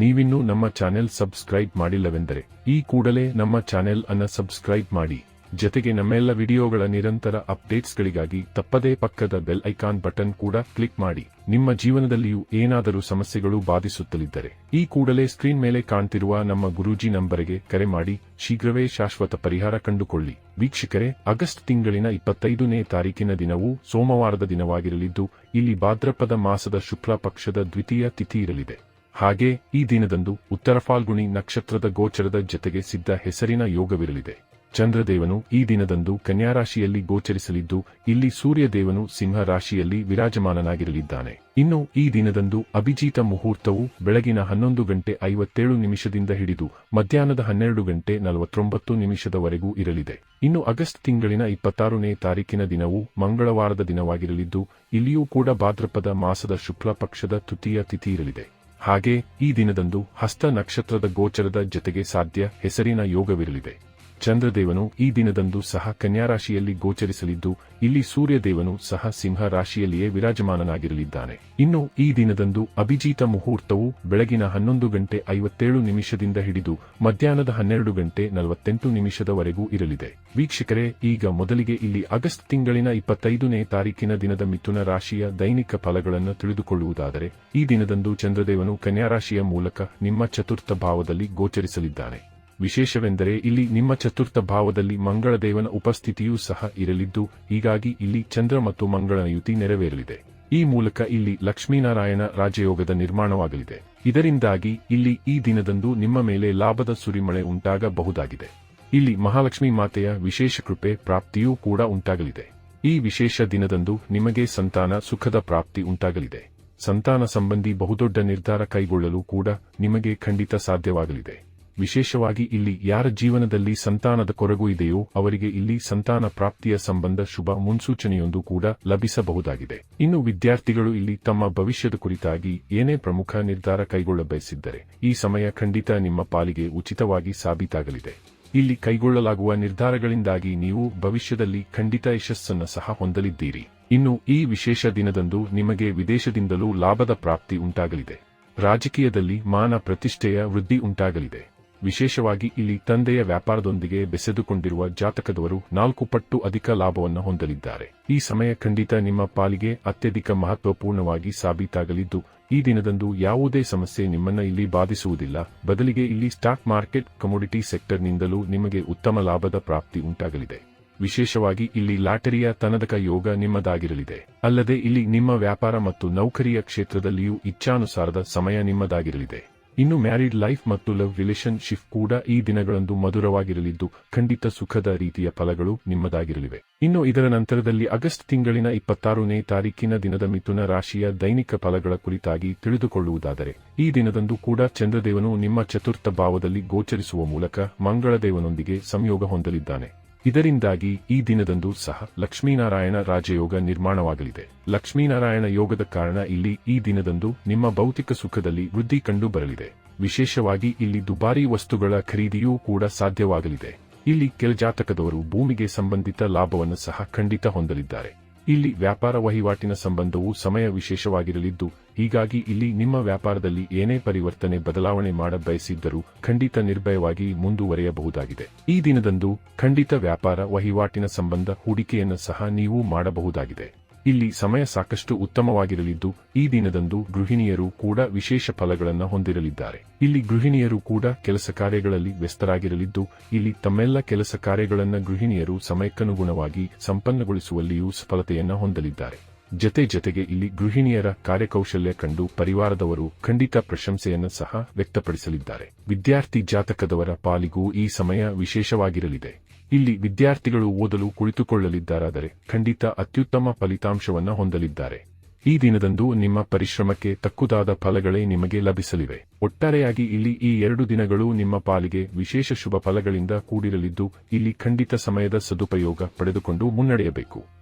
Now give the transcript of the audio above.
ನೀವಿನ್ನೂ ನಮ್ಮ channel subscribe ಮಾಡಿಲ್ಲವೆಂದರೆ, ಈ ಕೂಡಲೇ ನಮ್ಮ ಚಾನೆಲ್ ಅನ್ನ ಸಬ್ಸ್ಕ್ರೈಬ್ ಮಾಡಿ, ಜತೆಗೆ ನಮ್ಮೆಲ್ಲ ವಿಡಿಯೋಗಳ ನಿರಂತರ ಅಪ್ಡೇಟ್ಸ್ಗಳಿಗಾಗಿ ತಪ್ಪದೇ ಪಕ್ಕದ ಬೆಲ್ ಐಕಾನ್ ಬಟನ್ ಕೂಡ ಕ್ಲಿಕ್ ಮಾಡಿ, ನಿಮ್ಮ ಜೀವನದಲ್ಲಿಯೂ ಏನಾದರೂ ಸಮಸ್ಯೆಗಳು ಬಾಧಿಸುತ್ತಲಿದ್ದರೆ, ಈ ಕೂಡಲೇ ಸ್ಕ್ರೀನ್ ಮೇಲೆ ಕಾಣ್ತಿರುವ ನಮ್ಮ ಗುರೂಜಿ ನಂಬರಿಗೆ ಕರೆ ಮಾಡಿ, ಶೀಘ್ರವೇ ಶಾಶ್ವತ ಪರಿಹಾರ ಕಂಡುಕೊಳ್ಳಿ. ವೀಕ್ಷಕರೇ, ಆಗಸ್ಟ್ ತಿಂಗಳಿನ ಇಪ್ಪತ್ತೈದನೇ ತಾರೀಕಿನ ದಿನವೂ ಸೋಮವಾರದ ದಿನವಾಗಿರಲಿದ್ದು, ಇಲ್ಲಿ ಭಾದ್ರಪದ ಮಾಸದ ಶುಕ್ಲ ಪಕ್ಷದ ದ್ವಿತೀಯ ತಿಥಿ ಇರಲಿದೆ. ಹಾಗೆ ಈ ದಿನದಂದು ಉತ್ತರ ಫಾಲ್ಗುಣಿ ನಕ್ಷತ್ರದ ಗೋಚರದ ಜತೆಗೆ ಸಿದ್ಧ ಹೆಸರಿನ ಯೋಗವಿರಲಿದೆ. ಚಂದ್ರದೇವನು ಈ ದಿನದಂದು ಕನ್ಯಾರಾಶಿಯಲ್ಲಿ ಗೋಚರಿಸಲಿದ್ದು, ಇಲ್ಲಿ ಸೂರ್ಯದೇವನು ಸಿಂಹ ರಾಶಿಯಲ್ಲಿ ವಿರಾಜಮಾನನಾಗಿರಲಿದ್ದಾನೆ. ಇನ್ನು ಈ ದಿನದಂದು ಅಭಿಜೀತ ಮುಹೂರ್ತವು ಬೆಳಗಿನ ಹನ್ನೊಂದು ಗಂಟೆ ಐವತ್ತೇಳು ನಿಮಿಷದಿಂದ ಹಿಡಿದು, ಮಧ್ಯಾಹ್ನದ ಹನ್ನೆರಡು ಗಂಟೆ ನಲವತ್ತೊಂಬತ್ತು ನಿಮಿಷದವರೆಗೂ ಇರಲಿದೆ. ಇನ್ನು ಆಗಸ್ಟ್ ತಿಂಗಳಿನ ಇಪ್ಪತ್ತಾರನೇ ತಾರೀಕಿನ ದಿನವು ಮಂಗಳವಾರದ ದಿನವಾಗಿರಲಿದ್ದು, ಇಲ್ಲಿಯೂ ಕೂಡ ಭಾದ್ರಪದ ಮಾಸದ ಶುಕ್ಲ ಪಕ್ಷದ ತೃತೀಯ ತಿಥಿ ಇರಲಿದೆ ಹಾಗೆ ಈ ದಿನದಂದು ಹಸ್ತ ನಕ್ಷತ್ರದ ಗೋಚರದ ಜತೆಗೆ ಸಾಧ್ಯ ಹೆಸರಿನ ಯೋಗವಿರಲಿದೆ. ಚಂದ್ರದೇವನು ಈ ದಿನದಂದು ಸಹ ಕನ್ಯಾರಾಶಿಯಲ್ಲಿ ಗೋಚರಿಸಲಿದ್ದು, ಇಲ್ಲಿ ಸೂರ್ಯದೇವನು ಸಹ ಸಿಂಹ ರಾಶಿಯಲ್ಲಿಯೇ ವಿರಾಜಮಾನನಾಗಿರಲಿದ್ದಾನೆ. ಇನ್ನು ಈ ದಿನದಂದು ಅಭಿಜೀತ ಮುಹೂರ್ತವು ಬೆಳಗಿನ ಹನ್ನೊಂದು ಗಂಟೆ ಐವತ್ತೇಳು ನಿಮಿಷದಿಂದ ಹಿಡಿದು ಮಧ್ಯಾಹ್ನದ ಹನ್ನೆರಡು ಗಂಟೆ ನಲವತ್ತೆಂಟು ನಿಮಿಷದವರೆಗೂ ಇರಲಿದೆ. ವೀಕ್ಷಕರೇ, ಈಗ ಮೊದಲಿಗೆ ಇಲ್ಲಿ ಆಗಸ್ಟ್ ತಿಂಗಳಿನ ಇಪ್ಪತ್ತೈದನೇ ತಾರೀಕಿನ ದಿನದ ಮಿಥುನ ರಾಶಿಯ ದೈನಿಕ ಫಲಗಳನ್ನು ತಿಳಿದುಕೊಳ್ಳುವುದಾದರೆ, ಈ ದಿನದಂದು ಚಂದ್ರದೇವನು ಕನ್ಯಾರಾಶಿಯ ಮೂಲಕ ನಿಮ್ಮ ಚತುರ್ಥ ಭಾವದಲ್ಲಿ ಗೋಚರಿಸಲಿದ್ದಾನೆ. ವಿಶೇಷವೆಂದರೆ ಇಲ್ಲಿ ನಿಮ್ಮ ಚತುರ್ಥ ಭಾವದಲ್ಲಿ ಮಂಗಳದೇವನ ಉಪಸ್ಥಿತಿಯೂ ಸಹ ಇರಲಿದ್ದು, ಹೀಗಾಗಿ ಇಲ್ಲಿ ಚಂದ್ರ ಮತ್ತು ಮಂಗಳನ ಯುತಿ ನೆರವೇರಲಿದೆ. ಈ ಮೂಲಕ ಇಲ್ಲಿ ಲಕ್ಷ್ಮೀನಾರಾಯಣ ರಾಜಯೋಗದ ನಿರ್ಮಾಣವಾಗಲಿದೆ. ಇದರಿಂದಾಗಿ ಇಲ್ಲಿ ಈ ದಿನದಂದು ನಿಮ್ಮ ಮೇಲೆ ಲಾಭದ ಸುರಿಮಳೆ ಉಂಟಾಗಬಹುದಾಗಿದೆ. ಇಲ್ಲಿ ಮಹಾಲಕ್ಷ್ಮಿ ಮಾತೆಯ ವಿಶೇಷ ಕೃಪೆ, ಪ್ರಾಪ್ತಿಯೂ ಕೂಡ ಉಂಟಾಗಲಿದೆ. ಈ ವಿಶೇಷ ದಿನದಂದು ನಿಮಗೆ ಸಂತಾನ ಸುಖದ ಪ್ರಾಪ್ತಿ ಉಂಟಾಗಲಿದೆ. ಸಂತಾನ ಸಂಬಂಧಿ ಬಹುದೊಡ್ಡ ನಿರ್ಧಾರ ಕೈಗೊಳ್ಳಲು ಕೂಡ ನಿಮಗೆ ಖಂಡಿತ ಸಾಧ್ಯವಾಗಲಿದೆ. ವಿಶೇಷವಾಗಿ ಇಲ್ಲಿ ಯಾರ ಜೀವನದಲ್ಲಿ ಸಂತಾನದ ಕೊರಗು ಇದೆಯೋ ಅವರಿಗೆ ಇಲ್ಲಿ ಸಂತಾನ ಪ್ರಾಪ್ತಿಯ ಸಂಬಂಧ ಶುಭ ಮುನ್ಸೂಚನೆಯೊಂದು ಕೂಡ ಲಭಿಸಬಹುದಾಗಿದೆ. ಇನ್ನು ವಿದ್ಯಾರ್ಥಿಗಳು ಇಲ್ಲಿ ತಮ್ಮ ಭವಿಷ್ಯದ ಕುರಿತಾಗಿ ಏನೇ ಪ್ರಮುಖ ನಿರ್ಧಾರ ಕೈಗೊಳ್ಳ ಬಯಸಿದ್ದರೆ ಈ ಸಮಯ ಖಂಡಿತ ನಿಮ್ಮ ಪಾಲಿಗೆ ಉಚಿತವಾಗಿ ಸಾಬೀತಾಗಲಿದೆ. ಇಲ್ಲಿ ಕೈಗೊಳ್ಳಲಾಗುವ ನಿರ್ಧಾರಗಳಿಂದಾಗಿ ನೀವು ಭವಿಷ್ಯದಲ್ಲಿ ಖಂಡಿತ ಯಶಸ್ಸನ್ನು ಸಹ ಹೊಂದಲಿದ್ದೀರಿ. ಇನ್ನು ಈ ವಿಶೇಷ ದಿನದಂದು ನಿಮಗೆ ವಿದೇಶದಿಂದಲೂ ಲಾಭದ ಪ್ರಾಪ್ತಿ ಉಂಟಾಗಲಿದೆ. ರಾಜಕೀಯದಲ್ಲಿ ಮಾನ ಪ್ರತಿಷ್ಠೆಯ ವೃದ್ಧಿ ಉಂಟಾಗಲಿದೆ. ವಿಶೇಷವಾಗಿ ಇಲ್ಲಿ ತಂದೆಯ ವ್ಯಾಪಾರದೊಂದಿಗೆ ಬೆಸೆದುಕೊಂಡಿರುವ ಜಾತಕದವರು ನಾಲ್ಕು ಪಟ್ಟು ಅಧಿಕ ಲಾಭವನ್ನು ಹೊಂದಲಿದ್ದಾರೆ. ಈ ಸಮಯ ಖಂಡಿತ ನಿಮ್ಮ ಪಾಲಿಗೆ ಅತ್ಯಧಿಕ ಮಹತ್ವಪೂರ್ಣವಾಗಿ ಸಾಬೀತಾಗಲಿದ್ದು, ಈ ದಿನದಂದು ಯಾವುದೇ ಸಮಸ್ಯೆ ನಿಮ್ಮನ್ನ ಇಲ್ಲಿ ಬಾಧಿಸುವುದಿಲ್ಲ. ಬದಲಿಗೆ ಇಲ್ಲಿ ಸ್ಟಾಕ್ ಮಾರ್ಕೆಟ್, ಕಮೋಡಿಟಿ ಸೆಕ್ಟರ್ನಿಂದಲೂ ನಿಮಗೆ ಉತ್ತಮ ಲಾಭದ ಪ್ರಾಪ್ತಿ ಉಂಟಾಗಲಿದೆ. ವಿಶೇಷವಾಗಿ ಇಲ್ಲಿ ಲಾಟರಿಯ ತನದಕ ಯೋಗ ನಿಮ್ಮದಾಗಿರಲಿದೆ. ಅಲ್ಲದೆ ಇಲ್ಲಿ ನಿಮ್ಮ ವ್ಯಾಪಾರ ಮತ್ತು ನೌಕರಿಯ ಕ್ಷೇತ್ರದಲ್ಲಿಯೂ ಇಚ್ಛಾನುಸಾರದ ಸಮಯ ನಿಮ್ಮದಾಗಿರಲಿದೆ. ಇನ್ನು ಮ್ಯಾರಿಡ್ ಲೈಫ್ ಮತ್ತು ಲವ್ ರಿಲೇಶನ್ಶಿಪ್ ಕೂಡ ಈ ದಿನಗಳಂದು ಮಧುರವಾಗಿರಲಿದ್ದು, ಖಂಡಿತ ಸುಖದ ರೀತಿಯ ಫಲಗಳು ನಿಮ್ಮದಾಗಿರಲಿವೆ. ಇನ್ನು ಇದರ ನಂತರದಲ್ಲಿ ಆಗಸ್ಟ್ ತಿಂಗಳಿನ ಇಪ್ಪತ್ತಾರನೇ ತಾರೀಕಿನ ದಿನದ ಮಿಥುನ ರಾಶಿಯ ದೈನಿಕ ಫಲಗಳ ಕುರಿತಾಗಿ ತಿಳಿದುಕೊಳ್ಳುವುದಾದರೆ, ಈ ದಿನದಂದು ಕೂಡ ಚಂದ್ರದೇವನು ನಿಮ್ಮ ಚತುರ್ಥ ಭಾವದಲ್ಲಿ ಗೋಚರಿಸುವ ಮೂಲಕ ಮಂಗಳದೇವನೊಂದಿಗೆ ಸಂಯೋಗ ಹೊಂದಲಿದ್ದಾನೆ. ಇದರಿಂದಾಗಿ ಈ ದಿನದಂದು ಸಹ ಲಕ್ಷ್ಮೀನಾರಾಯಣ ರಾಜಯೋಗ ನಿರ್ಮಾಣವಾಗಲಿದೆ. ಲಕ್ಷ್ಮೀನಾರಾಯಣ ಯೋಗದ ಕಾರಣ ಇಲ್ಲಿ ಈ ದಿನದಂದು ನಿಮ್ಮ ಭೌತಿಕ ಸುಖದಲ್ಲಿ ವೃದ್ಧಿ ಕಂಡು ಬರಲಿದೆ ವಿಶೇಷವಾಗಿ ಇಲ್ಲಿ ದುಬಾರಿ ವಸ್ತುಗಳ ಖರೀದಿಯೂ ಕೂಡ ಸಾಧ್ಯವಾಗಲಿದೆ. ಇಲ್ಲಿ ಕೆಲ ಜಾತಕದವರು ಭೂಮಿಗೆ ಸಂಬಂಧಿತ ಲಾಭವನ್ನು ಸಹ ಖಂಡಿತ ಹೊಂದಲಿದ್ದಾರೆ. ಇಲ್ಲಿ ವ್ಯಾಪಾರ ವಹಿವಾಟಿನ ಸಂಬಂಧವು ಸಮಯ ವಿಶೇಷವಾಗಿರಲಿದ್ದು, ಹೀಗಾಗಿ ಇಲ್ಲಿ ನಿಮ್ಮ ವ್ಯಾಪಾರದಲ್ಲಿ ಏನೇ ಪರಿವರ್ತನೆ ಬದಲಾವಣೆ ಮಾಡ ಬಯಸಿದ್ದರೂ ಖಂಡಿತ ನಿರ್ಭಯವಾಗಿ ಮುಂದುವರೆಯಬಹುದಾಗಿದೆ. ಈ ದಿನದಂದು ಖಂಡಿತ ವ್ಯಾಪಾರ ವಹಿವಾಟಿನ ಸಂಬಂಧ ಹೂಡಿಕೆಯನ್ನು ಸಹ ನೀವು ಮಾಡಬಹುದಾಗಿದೆ. ಇಲ್ಲಿ ಸಮಯ ಸಾಕಷ್ಟು ಉತ್ತಮವಾಗಿರಲಿದ್ದು, ಈ ದಿನದಂದು ಗೃಹಿಣಿಯರು ಕೂಡ ವಿಶೇಷ ಫಲಗಳನ್ನು ಹೊಂದಿರಲಿದ್ದಾರೆ. ಇಲ್ಲಿ ಗೃಹಿಣಿಯರು ಕೂಡ ಕೆಲಸ ಕಾರ್ಯಗಳಲ್ಲಿ ವ್ಯಸ್ತರಾಗಿರಲಿದ್ದು, ಇಲ್ಲಿ ತಮ್ಮೆಲ್ಲ ಕೆಲಸ ಕಾರ್ಯಗಳನ್ನು ಗೃಹಿಣಿಯರು ಸಮಯಕ್ಕನುಗುಣವಾಗಿ ಸಂಪನ್ನಗೊಳಿಸುವಲ್ಲಿಯೂ ಸಫಲತೆಯನ್ನು ಹೊಂದಲಿದ್ದಾರೆ. ಜತೆ ಜತೆಗೆ ಇಲ್ಲಿ ಗೃಹಿಣಿಯರ ಕಾರ್ಯಕೌಶಲ್ಯ ಕಂಡು ಪರಿವಾರದವರು ಖಂಡಿತ ಪ್ರಶಂಸೆಯನ್ನು ಸಹ ವ್ಯಕ್ತಪಡಿಸಲಿದ್ದಾರೆ. ವಿದ್ಯಾರ್ಥಿ ಜಾತಕದವರ ಪಾಲಿಗೂ ಈ ಸಮಯ ವಿಶೇಷವಾಗಿರಲಿದೆ. ಇಲ್ಲಿ ವಿದ್ಯಾರ್ಥಿಗಳು ಓದಲು ಕುಳಿತುಕೊಳ್ಳಲಿದ್ದಾರಾದರೆ ಖಂಡಿತ ಅತ್ಯುತ್ತಮ ಫಲಿತಾಂಶವನ್ನು ಹೊಂದಲಿದ್ದಾರೆ. ಈ ದಿನದಂದು ನಿಮ್ಮ ಪರಿಶ್ರಮಕ್ಕೆ ತಕ್ಕುದಾದ ಫಲಗಳೇ ನಿಮಗೆ ಲಭಿಸಲಿವೆ. ಒಟ್ಟಾರೆಯಾಗಿ ಇಲ್ಲಿ ಈ ಎರಡು ದಿನಗಳು ನಿಮ್ಮ ಪಾಲಿಗೆ ವಿಶೇಷ ಶುಭ ಫಲಗಳಿಂದ ಕೂಡಿರಲಿದ್ದು, ಇಲ್ಲಿ ಖಂಡಿತ ಸಮಯದ ಸದುಪಯೋಗ ಪಡೆದುಕೊಂಡು ಮುನ್ನಡೆಯಬೇಕು.